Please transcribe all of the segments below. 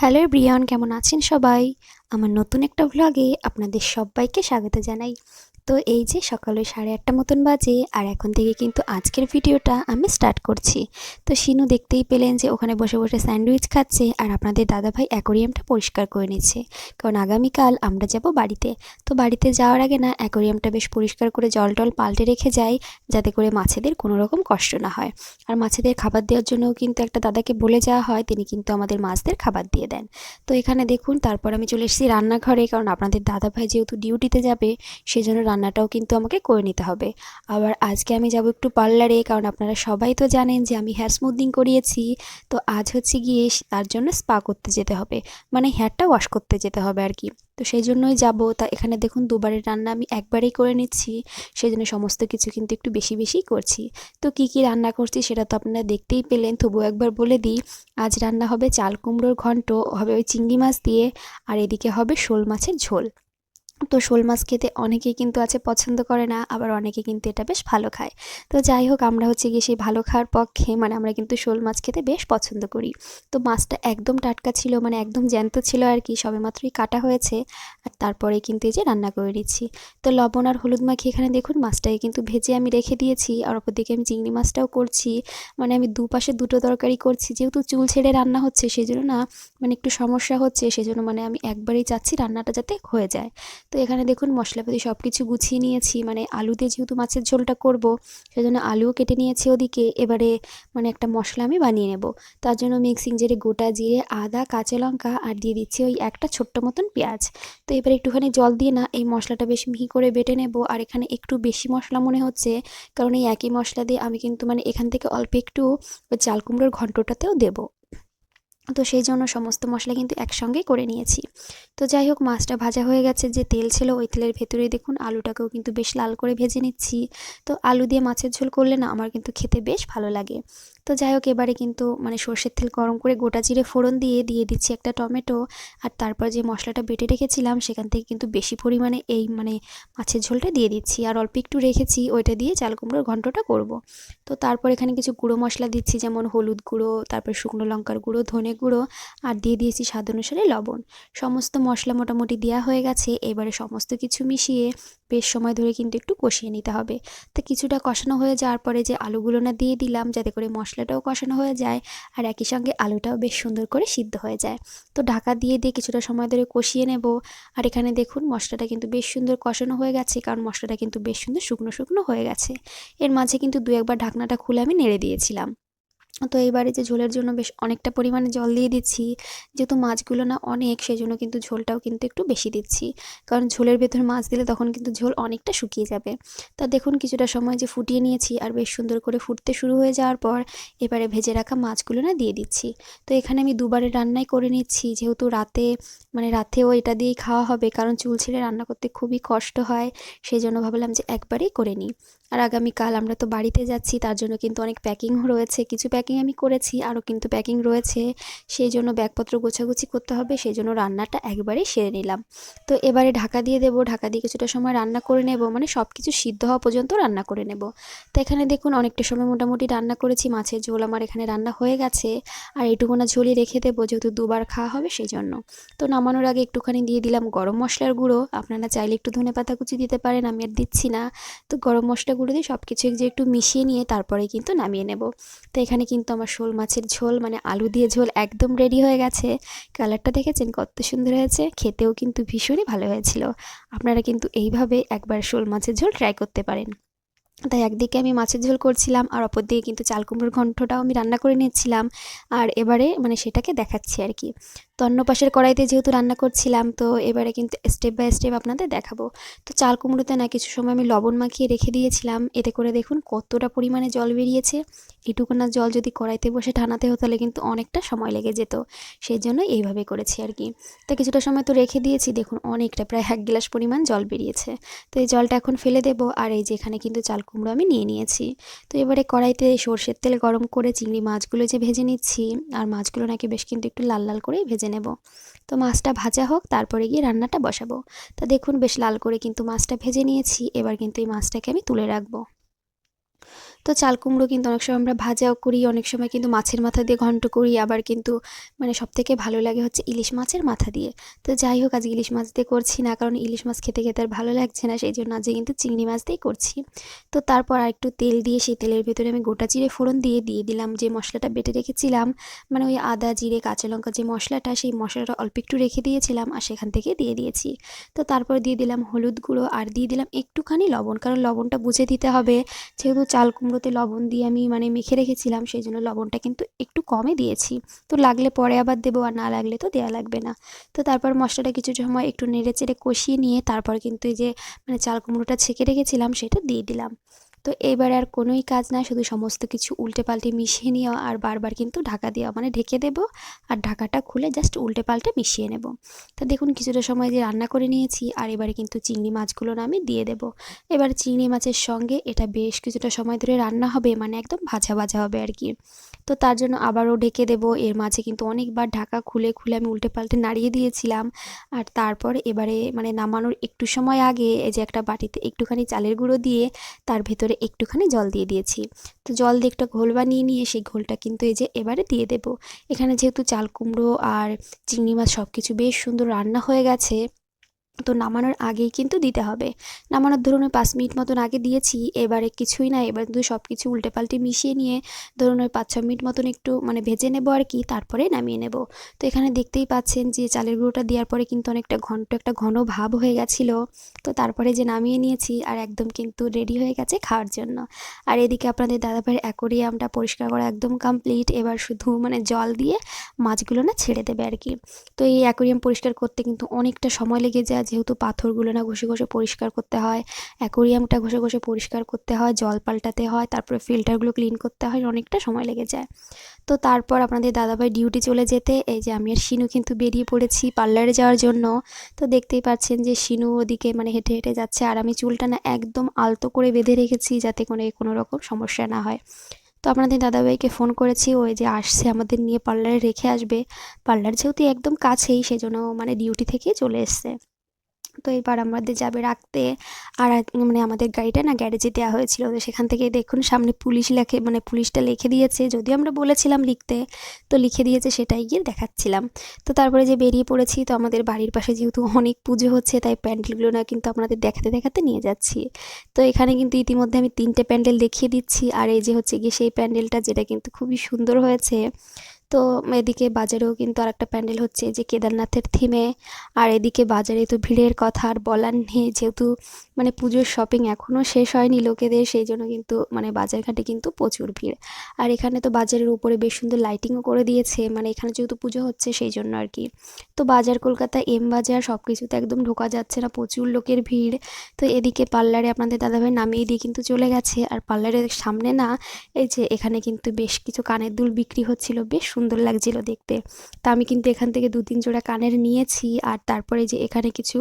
Hello Brian কেমন আছেন সবাই? আমার নতুন একটা ভ্লগে আপনাদের সবাইকে স্বাগত জানাই। তো এই যে সকালে সাড়ে আটটা মতন বাজে, আর এখন থেকে কিন্তু আজকের ভিডিওটা আমি স্টার্ট করছি। তো শিনু দেখতেই পেলেন যে ওখানে বসে বসে স্যান্ডউইচ খাচ্ছে, আর আপনাদের দাদাভাই অ্যাকোরিয়ামটা পরিষ্কার করে নিচ্ছে। কারণ আগামীকাল আমরা যাব বাড়িতে। তো বাড়িতে যাওয়ার আগে না অ্যাকোরিয়ামটা বেশ পরিষ্কার করে জল টল পাল্টে রেখে যাই, যাতে করে মাছেদের কোনো রকম কষ্ট না হয়। আর মাছেদের খাবার দেওয়ার জন্যও কিন্তু একটা দাদাকে বলে যাওয়া হয়, তিনি কিন্তু আমাদের মাছদের খাবার দিয়ে দেন। তো এখানে দেখুন, তারপর আমি চলে এসেছি রান্নাঘরে, কারণ আপনাদের দাদাভাই যেহেতু ডিউটিতে যাবে, সেজন্য রান্নাটাও কিন্তু আমাকে করে নিতে হবে। আবার আজকে আমি যাব একটু পার্লারে, কারণ আপনারা সবাই তো জানেন যে আমি হেয়ার স্মুথিং করিয়েছি। তো আজ হচ্ছে গিয়ে তার জন্য স্পা করতে যেতে হবে। মানে হেয়ারটা ওয়াশ করতে যেতে হবে আর কি। তো সেই জন্যই যাব। তা এখানে দেখুন দুবারের রান্না আমি একবারেই করে নিচ্ছি। সেই জন্য সমস্ত কিছু কিন্তু একটু বেশি বেশিই করছি। তো কি কি রান্না করছি সেটা তো আপনারা দেখতেই পেলেন। তবুও একবার বলে দিই, আজ রান্না হবে চাল কুমড়োর ঘন্ট, হবে ওই চিংড়ি মাছ দিয়ে, আর এদিকে হবে শোল মাছের ঝোল। তো শোল মাছ খেতে অনেকেই কিন্তু আছে পছন্দ করে না, আবার অনেকে কিন্তু এটা বেশ ভালো খায়। তো যাই হোক, আমরা হচ্ছে গিয়ে সেই ভালো খাওয়ার পক্ষে মানে আমরা কিন্তু শোল মাছ খেতে বেশ পছন্দ করি। তো মাছটা একদম টাটকা ছিল মানে একদম জ্যান্ত ছিল আর কি সবে মাত্রই কাটা হয়েছে। আর তারপরে কিন্তু এই যে রান্না করে দিচ্ছি। তো লবণ আর হলুদ মাখিয়ে এখানে দেখুন, মাছটাকে কিন্তু ভেজে আমি রেখে দিয়েছি। আর ওপর দিকে আমি চিংড়ি মাছটাও করছি। মানে আমি দুপাশে দুটো তরকারি করছি। যেহেতু চুল ছেড়ে রান্না হচ্ছে সেই জন্য না মানে একটু সমস্যা হচ্ছে সেই জন্য মানে আমি একবারেই চাচ্ছি রান্নাটা যাতে হয়ে যায়। তো এখানে দেখুন মশলাপাতি সব কিছু গুছিয়ে নিয়েছি। মানে আলুতে যেহেতু মাছের ঝোলটা করব, সেজন্য আলুও কেটে নিয়েছি ওদিকে। এবারে মানে একটা মশলা আমি বানিয়ে নেব। তার জন্য মিক্সিং জেরে, গোটা জিরে, আদা, কাঁচা লঙ্কা আর দিয়ে দিচ্ছি ওই একটা ছোট্ট মতন পেঁয়াজ। তো এবারে একটুখানি জল দিয়ে না, এই মশলাটা বেশ মিহি করে বেটে নেব। আর এখানে একটু বেশি মশলা মনে হচ্ছে, কারণ এই একই মশলা দিয়ে আমি কিন্তু মানে এখান থেকে অল্প একটু ওই চাল কুমড়োর ঘন্টটাতেও দেবো। তো সেই জন্য সমস্ত মশলা কিন্তু একসঙ্গে করে নিয়েছি। তো যাই হোক, মাছটা ভাজা হয়ে গেছে, যে তেল ছিল ওই তেলের ভেতরে দেখুন আলুটাকেও কিন্তু বেশ লাল করে ভেজে নিচ্ছি। তো আলু দিয়ে মাছের ঝোল করলে না আমার কিন্তু খেতে বেশ ভালো লাগে। তো যাই হোক, এবারে কিন্তু মানে সর্ষের তেল গরম করে গোটা জিরে ফোড়ন দিয়ে দিয়ে দিচ্ছি একটা টমেটো। আর তারপর যে মশলাটা বেটে রেখেছিলাম সেখান থেকে কিন্তু বেশি পরিমাণে এই মানে মাছের ঝোলটা দিয়ে দিচ্ছি। আর অল্প একটু রেখেছি, ওইটা দিয়ে চাল কুমড়োর ঘন্টটা করব। তো তারপর এখানে কিছু গুঁড়ো মশলা দিচ্ছি, যেমন হলুদ গুঁড়ো, তারপর শুকনো লঙ্কার গুঁড়ো, ধনে গুঁড়ো আর দিয়ে দিয়েছি স্বাদ অনুসারে লবণ। সমস্ত মশলা মোটামুটি দেওয়া হয়ে গেছে, এবারে সমস্ত কিছু মিশিয়ে বেশ সময় ধরে কিন্তু একটু কষিয়ে নিতে হবে। তো কিছুটা কষানো হয়ে যাওয়ার পরে যে আলুগুলো না দিয়ে দিলাম, যাতে করে মশলাটাও কষানো হয়ে যায় আর একই সঙ্গে আলুটাও বেশ সুন্দর করে সিদ্ধ হয়ে যায়। তো ঢাকা দিয়ে দিয়ে কিছুটা সময় ধরে কষিয়ে নেব। আর এখানে দেখুন, মশলাটা কিন্তু বেশ সুন্দর কষানো হয়ে গেছে, কারণ মশলাটা কিন্তু বেশ সুন্দর শুকনো শুকনো হয়ে গেছে। এর মাঝে কিন্তু দু একবার ঢাকনাটা খুলে আমি নেড়ে দিয়েছিলাম। তো এইবারে যে ঝোলের জন্য বেশ অনেকটা পরিমাণে জল দিয়ে দিচ্ছি। যেহেতু মাছগুলো না অনেক সেই জন্য কিন্তু ঝোলটাও কিন্তু একটু বেশি দিচ্ছি। কারণ ঝোলের ভেতর মাছ দিলে তখন কিন্তু ঝোল অনেকটা শুকিয়ে যাবে। তা দেখুন, কিছুটা সময় যে ফুটিয়ে নিয়েছি আর বেশ সুন্দর করে ফুটতে শুরু হয়ে যাওয়ার পর এবারে ভেজে রাখা মাছগুলো না দিয়ে দিচ্ছি। তো এখানে আমি দুবারে রান্নাই করে নিচ্ছি। যেহেতু রাতে মানে রাতেও এটা দিয়েই খাওয়া হবে, কারণ চুল ছেড়ে রান্না করতে খুবই কষ্ট হয় সেই জন্য ভাবলাম যে একবারেই করে নিই। আর আগামীকাল আমরা তো বাড়িতে যাচ্ছি, তার জন্য কিন্তু অনেক প্যাকিংও রয়েছে। কিছু প্যাকিং আমি করেছি, আরও কিন্তু প্যাকিং রয়েছে। সেই জন্য ব্যাগপত্র গোছাগুছি করতে হবে, সেই জন্য রান্নাটা একবারেই সেরে নিলাম। তো এবারে ঢাকা দিয়ে দেবো, ঢাকা দিয়ে কিছুটা সময় রান্না করে নেব মানে সব কিছু সিদ্ধ হওয়া পর্যন্ত রান্না করে নেব। তো এখানে দেখুন অনেকটা সময় মোটামুটি রান্না করেছি, মাছের ঝোল আমার এখানে রান্না হয়ে গেছে। আর এইটুকুনা ঝোলই রেখে দেবো, যেহেতু দুবার খাওয়া হবে সেই জন্য। তো নামানোর আগে একটুখানি দিয়ে দিলাম গরম মশলার গুঁড়ো। আপনারা চাইলে একটু ধনে পাতা কুচি দিতে পারেন, আমি আর দিচ্ছি না। তো গরম মশলা গুঁড়ো দিয়ে সব কিছু যে একটু মিশিয়ে নিয়ে তারপরে কিন্তু নামিয়ে নেব। তো এখানে কিন্তু আমার শোল মাছের ঝোল মানে আলু দিয়ে ঝোল একদম রেডি হয়ে গেছে। কালারটা দেখেছেন? কত সুন্দর হয়েছে। খেতেও কিন্তু ভীষণই ভালো হয়েছিল। আপনারা কিন্তু এইভাবে একবার শোল মাছের ঝোল ট্রাই করতে পারেন। তাই একদিকে আমি মাছের ঝোল করছিলাম, আর অপর দিকে কিন্তু চাল কুমড়োর ঘন্টটাও আমি রান্না করে নিয়েছিলাম। আর এবারে মানে সেটাকে দেখাচ্ছি আর কি। তো অন্য পাশের কড়াইতে যেহেতু রান্না করছিলাম, তো এবারে কিন্তু স্টেপ বাই স্টেপ আপনাদের দেখাবো। তো চাল কুমড়োতে না কিছু সময় আমি লবণ মাখিয়ে রেখে দিয়েছিলাম। এতে করে দেখুন কতটা পরিমাণে জল বেরিয়েছে। এটুকু না জল যদি কড়াইতে বসে ঠানাতে হতো তাহলে কিন্তু অনেকটা সময় লেগে যেত। সেই জন্য এইভাবে করেছি আর কি। তো কিছুটা সময় তো রেখে দিয়েছি, দেখুন অনেকটা প্রায় এক গ্লাস পরিমাণ জল বেরিয়েছে। তো এই জলটা এখন ফেলে দেবো আর এই যে এখানে কিন্তু চাল কুমড়ো আমি নিয়ে নিয়েছি। তো এবারে কড়াইতে সর্ষের তেল গরম করে চিংড়ি মাছগুলো যে ভেজে নিচ্ছি, আর মাছগুলো নাকি বেশ কিন্তু একটু লাল লাল করেই ভেজে নেব। তো মাছটা ভাজা হোক, তারপরে গিয়ে রান্নাটা বসাবো। তা দেখুন, বেশ লাল করে কিন্তু মাছটা ভেজে নিয়েছি। এবার কিন্তু এই মাছটাকে আমি তুলে রাখব। তো চাল কুমড়ো কিন্তু অনেক সময় আমরা ভাজাও করি, অনেক সময় কিন্তু মাছের মাথা দিয়ে ঘন্ট করি, আবার কিন্তু মানে সবথেকে ভালো লাগে হচ্ছে ইলিশ মাছের মাথা দিয়ে। তো যাই হোক আজ ইলিশ মাছ দিয়ে করছি না, কারণ ইলিশ মাছ খেতে খেতে আর ভালো লাগছে না সেই জন্য আজকে কিন্তু চিংড়ি মাছ দিয়ে করছি। তো তারপর আর একটু তেল দিয়ে সেই তেলের ভেতরে আমি গোটা জিরে ফোড়ন দিয়ে দিয়ে দিলাম যে মশলাটা বেটে রেখেছিলাম। মানে ওই আদা, জিরে, কাঁচা লঙ্কা যে মশলাটা, সেই মশলাটা অল্প একটু রেখে দিয়েছিলাম আর সেখান থেকে দিয়ে দিয়েছি। তো তারপর দিয়ে দিলাম হলুদ গুঁড়ো আর দিয়ে দিলাম একটুখানি লবণ, কারণ লবণটা বুঝে দিতে হবে। যেহেতু চাল কুমড়োতে লবণ দিয়ে আমি মানে মেখে রেখেছিলাম, সেই জন্য লবণটা কিন্তু একটু কমে দিয়েছি। তো লাগলে পরে আবার দেবো, আর না লাগলে তো দেওয়া লাগবে না। তো তারপর মশলাটা কিছু সময় একটু নেড়ে চেড়ে কষিয়ে নিয়ে তারপর কিন্তু এই যে মানে চাল কুমড়োটা ছেঁকে রেখেছিলাম, সেটা দিয়ে দিলাম। তো এবার আর কোনোই কাজ না, শুধু সমস্ত কিছু উল্টে পাল্টে মিশিয়ে নেওয়া আর বারবার কিন্তু ঢাকা দেওয়া মানে ঢেকে দেব আর ঢাকাটা খুলে জাস্ট উল্টে পাল্টে মিশিয়ে নেব। তো দেখুন কিছুটা সময় যে রান্না করে নিয়েছি আর এবারে কিন্তু চিংড়ি মাছগুলো না আমি দিয়ে দেব। এবার চিংড়ি মাছের সঙ্গে এটা বেশ কিছুটা সময় ধরে রান্না হবে মানে একদম ভাজা ভাজা হবে আর কি। তো তার জন্য আবারও ঢেকে দেব। এর মাঝে কিন্তু অনেকবার ঢাকা খুলে খুলে আমি উল্টে পাল্টে নাড়িয়ে দিয়েছিলাম। আর তারপর এবারে মানে নামানোর একটু সময় আগে এই যে একটা বাটিতে একটুখানি চালের গুঁড়ো দিয়ে তার ভেতরে একটুখানি জল দিয়ে দিয়েছি। তো জল দিয়ে একটা ঘোল বানিয়ে নিয়ে সেই ঘোলটা কিন্তু এই যে এবারে দিয়ে দেব। এখানে যেহেতু চাল কুমড়ো আর চিংড়ি মাছ সব কিছু বেশ সুন্দর রান্না হয়ে গেছে। তো নামানোর আগেই কিন্তু দিতে হবে। নামানোর ধরুন ওই পাঁচ মিনিট মতন আগে দিয়েছি, এবারে কিছুই না, এবার কিন্তু সব কিছু উল্টে পাল্টে মিশিয়ে নিয়ে ধরুন ওই পাঁচ ছ মিনিট মতন একটু মানে ভেজে নেব আর কি, তারপরে নামিয়ে নেব। তো এখানে দেখতেই পাচ্ছেন যে চালের গুঁড়োটা দেওয়ার পরে কিন্তু অনেকটা ঘন্ট, একটা ঘন ভাব হয়ে গেছিল। তো তারপরে যে নামিয়ে নিয়েছি আর একদম কিন্তু রেডি হয়ে গেছে খাওয়ার জন্য। আর এদিকে আপনাদের দাদাভাইয়ের অ্যাকোরিয়ামটা পরিষ্কার করা একদম কমপ্লিট, এবার শুধু মানে জল দিয়ে মাছগুলো না ছেড়ে দেবে আর কি। তো এই অ্যাকোরিয়াম পরিষ্কার করতে কিন্তু অনেকটা সময় লেগে যায় যেহেতু পাথরগুলো না ঘষে ঘষে পরিষ্কার করতে হয়, অ্যাকোরিয়ামটা ঘষে ঘষে পরিষ্কার করতে হয়, জল পাল্টাতে হয়, তারপরে ফিল্টারগুলো ক্লিন করতে হয়, অনেকটা সময় লেগে যায়। তো তারপর আপনাদের দাদাভাই ডিউটি চলে যেতে, এই যে আমি আর শিনু কিন্তু বেরিয়ে পড়েছি পার্লারে যাওয়ার জন্য। তো দেখতেই পাচ্ছেন যে শিনু ওদিকে মানে হেঁটে হেঁটে যাচ্ছে, আর আমি চুলটা না একদম আলতো করে বেঁধে রেখেছি যাতে কোনো কোনো রকম সমস্যা না হয়। তো আপনাদের দাদাভাইকে ফোন করেছি ওই যে আসছে আমাদের নিয়ে পার্লারে রেখে আসবে। পার্লার যেহেতু একদম কাছেই, সেজন্য মানে ডিউটি থেকেই চলে এসছে। তো এবার আমাদের যাবে রাখতে। আর মানে আমাদের গাড়িটা না গ্যারেজে দেওয়া হয়েছিল। তো সেখান থেকে দেখুন সামনে পুলিশ লেখে মানে পুলিশটা লিখে দিয়েছে। যদিও আমরা বলেছিলাম লিখতে, তো লিখে দিয়েছে সেটাই গিয়ে দেখাচ্ছিলাম। তো তারপরে যে বেরিয়ে পড়েছি, তো আমাদের বাড়ির পাশে যেহেতু অনেক পুজো হচ্ছে, তাই প্যান্ডেলগুলো না কিন্তু আপনাদের দেখাতে দেখাতে নিয়ে যাচ্ছি। তো এখানে কিন্তু ইতিমধ্যে আমি তিনটে প্যান্ডেল দেখিয়ে দিচ্ছি। আর এই যে হচ্ছে গিয়ে সেই প্যান্ডেলটা, যেটা কিন্তু খুবই সুন্দর হয়েছে। তো এদিকে বাজারেও কিন্তু আর একটা প্যান্ডেল হচ্ছে যে কেদারনাথের থিমে আর এদিকে বাজারে তো ভিড়ের কথা, আর বলার নেই, যেহেতু মানে পুজোর শপিং এখনও শেষ হয়নি লোকেদের, সেই জন্য কিন্তু মানে বাজারঘাটে কিন্তু প্রচুর ভিড়। আর এখানে তো বাজারের উপরে বেশ সুন্দর লাইটিংও করে দিয়েছে মানে এখানে যেহেতু পুজো হচ্ছে সেই জন্য আর কি। তো বাজার কলকাতা এম বাজার সব কিছুতে একদম ঢোকা যাচ্ছে না, প্রচুর লোকের ভিড়। তো এদিকে পার্লারে আপনাদের দাদাভাই নামিয়ে দিয়ে কিন্তু চলে গেছে। আর পার্লারের সামনে না, এই যে এখানে কিন্তু বেশ কিছু কানের দুল বিক্রি হচ্ছিল, বেশ সুন্দর লাগছিল দেখতে। তা আমি কিন্তু এখান থেকে দু তিন জোড়া কানের নিয়েছি আর তারপরে যে এখানে কিছু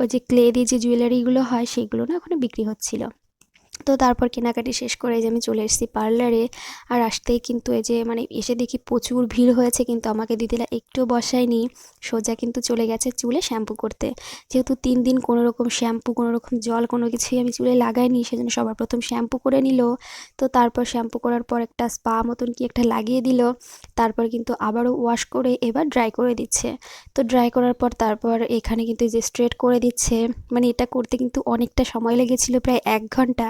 ওই যে ক্লে দিয়ে যে জুয়েলারিগুলো হয়, সেগুলো না ওখানে বিক্রি হচ্ছিল। তো তারপর কেনাকাটি শেষ করে যে আমি চলে এসেছি পার্লারে। আর আসতেই কিন্তু এই যে মানে এসে দেখি প্রচুর ভিড় হয়েছে, কিন্তু আমাকে দিদিরা একটু বসায়নি। সোজা কিন্তু চলে গেছে চুলে শ্যাম্পু করতে। যেহেতু তিন দিন কোনো রকম শ্যাম্পু, কোনো রকম জল, কোনো কিছুই আমি চুলে লাগাইনি, সেজন্য সবার প্রথম শ্যাম্পু করে নিল। তো তারপর শ্যাম্পু করার পর একটা স্পা মতন কি একটা লাগিয়ে দিল। তারপর কিন্তু আবারও ওয়াশ করে এবার ড্রাই করে দিচ্ছে। তো ড্রাই করার পর তারপর এখানে কিন্তু যে স্ট্রেট করে দিচ্ছে। মানে এটা করতে কিন্তু অনেকটা সময় লেগেছিল, প্রায় এক ঘণ্টা।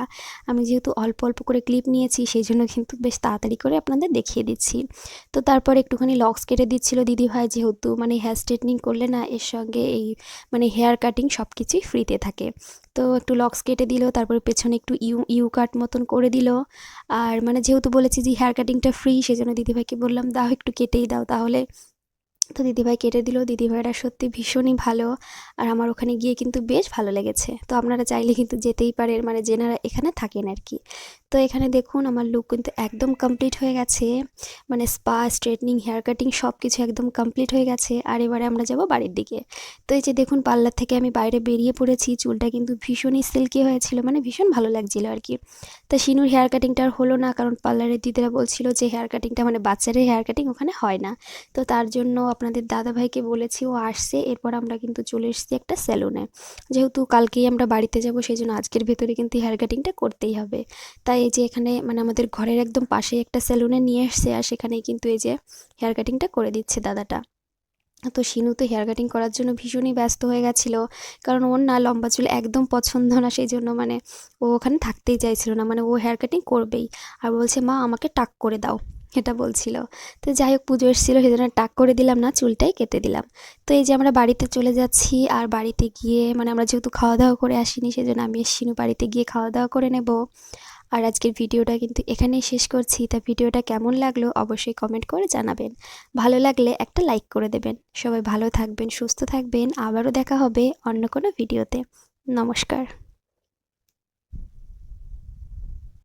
আমি যেহেতু অল্প অল্প করে ক্লিপ নিয়েছি, সেই জন্য কিন্তু বেশ তাড়াতাড়ি করে আপনাদের দেখিয়ে দিচ্ছি। তো তারপর একটুখানি লক্স কেটে দিচ্ছিল দিদিভাই যেহেতু মানে হেয়ার স্ট্রেটনিং করলে না, এর সঙ্গে এই মানে হেয়ার কাটিং সব কিছুই ফ্রিতে থাকে। তো একটু লক্স কেটে দিল, তারপরে পেছনে একটু ইউ ইউ কাট মতন করে দিল। আর মানে যেহেতু বলেছি যে হেয়ার কাটিংটা ফ্রি সেজন্য দিদিভাইকে বললাম, দাও একটু কেটেই দাও তাহলে। তো দিদিভাই কেটে দিল। দিদিভাইরা সত্যি ভীষণই ভালো আর আমার ওখানে গিয়ে কিন্তু বেশ ভালো লেগেছে। তো আপনারা চাইলে কিন্তু যেতেই পারেন মানে যেনারা এখানে থাকেন আর কি। তো এখানে দেখুন আমার লুক কিন্তু একদম কমপ্লিট হয়ে গেছে। মানে স্পা স্ট্রেটনিং হেয়ার কাটিং সব কিছু একদম কমপ্লিট হয়ে গেছে। আর এবারে আমরা যাব বাড়ির দিকে। তো এই যে দেখুন পার্লার থেকে আমি বাইরে বেরিয়ে পড়েছি। চুলটা কিন্তু ভীষণই সিল্কি হয়েছিল মানে ভীষণ ভালো লাগছিল আর কি। তা শিনুর হেয়ার কাটিংটা আর হলো না, কারণ পার্লারের দিদিরা বলছিল যে হেয়ার কাটিংটা মানে বাচ্চাদের হেয়ার কাটিং ওখানে হয় না। তো তার জন্য আপনাদের দাদাভাইকে বলেছি, ও আসছে, এরপর আমরা কিন্তু চলে এসেছি একটা স্যালুনে যেহেতু কালকেই আমরা বাড়িতে যাব, সেই জন্য আজকের ভেতরে কিন্তু হেয়ার কাটিংটা করতেই হবে। তাই এই যে এখানে মানে আমাদের ঘরের একদম পাশে একটা স্যালুনে নিয়ে এসছে, আর সেখানেই কিন্তু এই যে হেয়ার কাটিংটা করে দিচ্ছে দাদাটা। তো শিনু তো হেয়ার কাটিং করার জন্য ভীষণই ব্যস্ত হয়ে গেছিল, কারণ ওর না লম্বা চুল একদম পছন্দ না, সেই জন্য মানে ও ওখানে থাকতেই চাইছিল না মানে ও হেয়ার কাটিং করবেই। আর বলছে, মা, আমাকে টাক করে দাও। এটা বলছিল। তো যাই হোক, পুজো এসেছিল, সেই জন্য টাক করে দিলাম না, চুলটাই কেটে দিলাম। তো এই যে আমরা বাড়িতে চলে যাচ্ছি, আর বাড়িতে গিয়ে মানে আমরা যেহেতু খাওয়া দাওয়া করে আসিনি সেই জন্য আমি শিনু বাড়িতে গিয়ে খাওয়া দাওয়া করে নেব। আর আজকের ভিডিওটা কিন্তু এখানেই শেষ করছি। তা ভিডিওটা কেমন লাগল অবশ্যই কমেন্ট করে জানাবেন। ভালো লাগলে একটা লাইক করে দেবেন। সবাই ভালো থাকবেন, সুস্থ থাকবেন। আবারও দেখা হবে অন্য কোনো ভিডিওতে। নমস্কার।